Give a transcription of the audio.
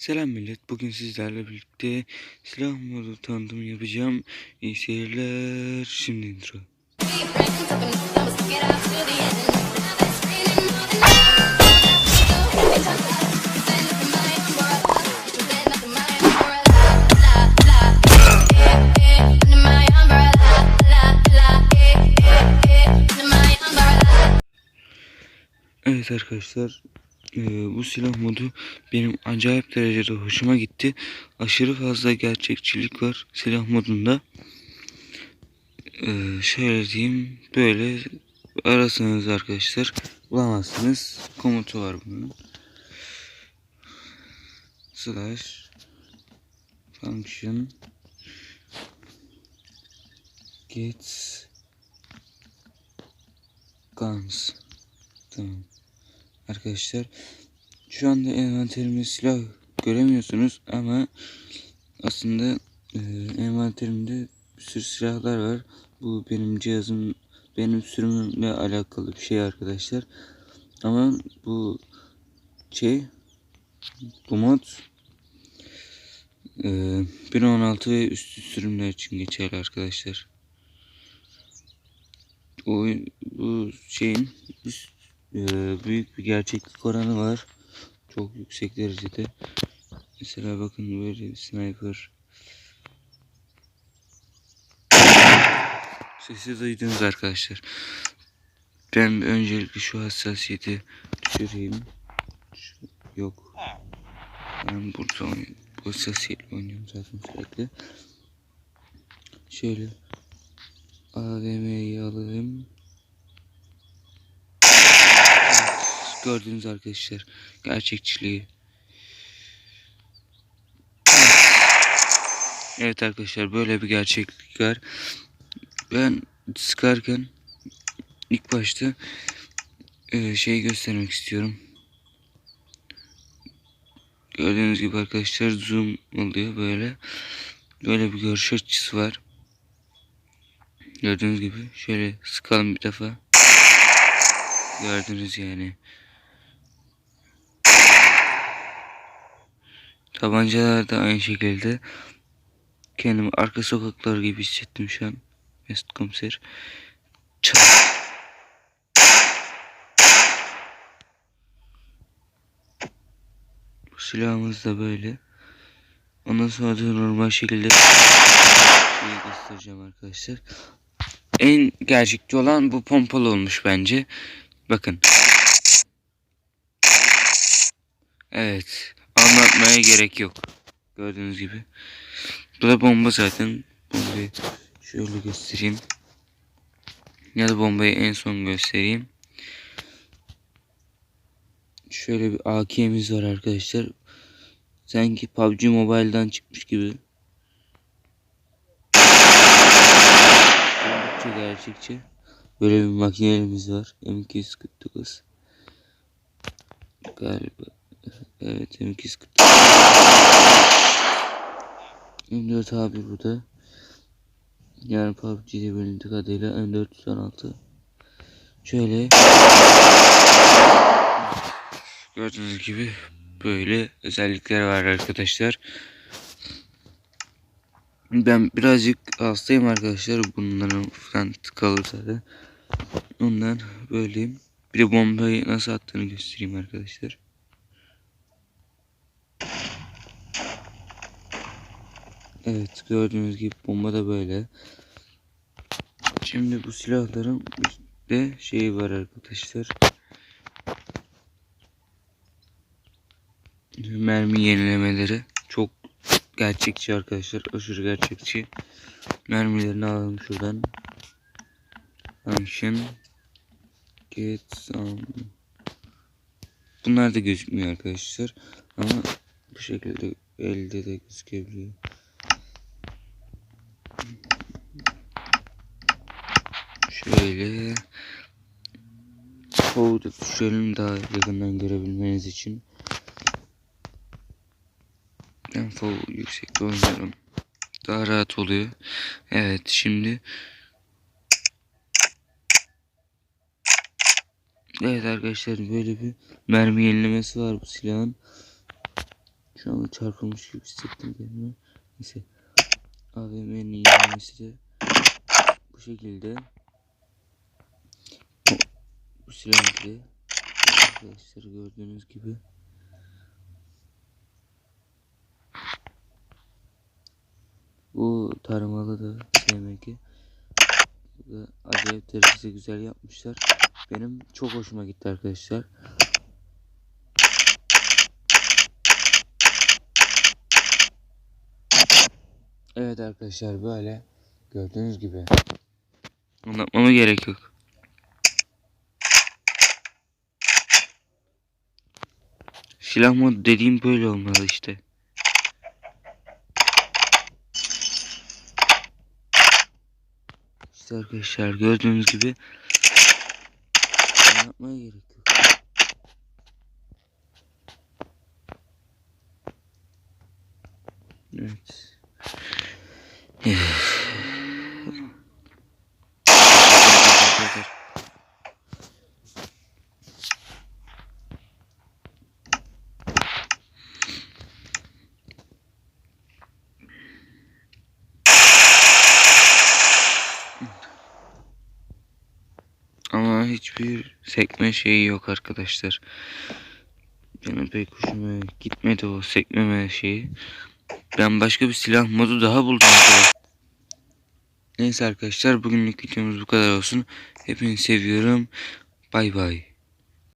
Selam millet. Bugün sizlerle birlikte silah modu tanıtımı yapacağım. İyi seyirler. Şimdi intro. Evet arkadaşlar. Eee, bu silah modu benim acayip derecede hoşuma gitti. Aşırı fazla gerçekçilik var silah modunda. Eee, şöyle diyeyim. Böyle arasanız arkadaşlar bulamazsınız. Komutu var bunun. Slash function get guns Tamam. Arkadaşlar şu anda envanterimde silah göremiyorsunuz ama aslında e, envanterimde bir sürü silahlar var. Bu benim cihazım benim sürümümle alakalı bir şey arkadaşlar. Ama bu şey bu mod e, 1.16 ve üstü sürümler için geçerli arkadaşlar. O bu şeyin üst büyük bir gerçeklik oranı var. Çok yüksek derecede. Mesela bakın böyle bir sniper. Sesi duydunuz arkadaşlar. Ben öncelikle şu hassasiyeti düşüreyim. Şu, yok. Ben burada oynuyorum. Bu hassasiyetle oynuyorum zaten sürekli. Şöyle AVM'yi alalım. Gördüğünüz arkadaşlar gerçekçiliği. Evet arkadaşlar böyle bir gerçeklik var. Ben sıkarken ilk başta e, şey göstermek istiyorum. Gördüğünüz gibi arkadaşlar zoom oluyor böyle. Böyle bir görüş açısı var. Gördüğünüz gibi şöyle sıkalım bir defa. Gördünüz yani. Tabancalar da aynı şekilde. Kendimi arka sokaklar gibi hissettim şu an. Mesut komiser. Bu silahımız da böyle. Ondan sonra da normal şekilde şeyi göstereceğim arkadaşlar. En gerçekçi olan bu pompalı olmuş bence. Bakın. Evet. Anlatmaya gerek yok. Gördüğünüz gibi. Bu da bomba zaten. Bombayı şöyle göstereyim. Ya da bombayı en son göstereyim. Şöyle bir AK'miz var arkadaşlar. Sanki PUBG Mobile'dan çıkmış gibi. Çok gerçekçi. Böyle bir makinelimiz var. M249. Galiba. Evet M249. M4 abi burada. Yani PUBG'de bölündüğü kadarıyla M416. Şöyle. Gördüğünüz gibi böyle özellikler var arkadaşlar. Ben birazcık hastayım arkadaşlar. Bunların falan tıkalı zaten. Ondan böyleyim. Bir de bombayı nasıl attığını göstereyim arkadaşlar. Evet gördüğünüz gibi bomba da böyle. Şimdi bu silahların de şeyi var arkadaşlar. Mermi yenilemeleri çok gerçekçi arkadaşlar. Aşırı gerçekçi. Mermilerini alalım şuradan. Function get some. Bunlar da gözükmüyor arkadaşlar. Ama bu şekilde elde de gözükebiliyor. Şöyle Forward'ı düşürelim daha yakından görebilmeniz için. Ben forward yüksekte oynuyorum. Daha rahat oluyor. Evet şimdi Evet arkadaşlar böyle bir mermi yenilemesi var bu silahın. Şu an çarpılmış gibi hissettim kendimi. Neyse. AVM'nin ilerlemesi de bu şekilde. Bu, silahlı arkadaşlar gördüğünüz gibi. Bu tarımalı da SMG. Acayip derecede güzel yapmışlar. Benim çok hoşuma gitti arkadaşlar. Evet arkadaşlar böyle gördüğünüz gibi. Anlatmama gerek yok. Silah modu dediğim böyle olmalı işte. İşte arkadaşlar gördüğünüz gibi anlatmaya gerek yok. Evet. Ama hiçbir sekme şeyi yok arkadaşlar. Benim pek hoşuma gitmedi o sekmeme şeyi. Ben başka bir silah modu daha buldum. Neyse arkadaşlar bugünlük videomuz bu kadar olsun. Hepinizi seviyorum. Bay bay.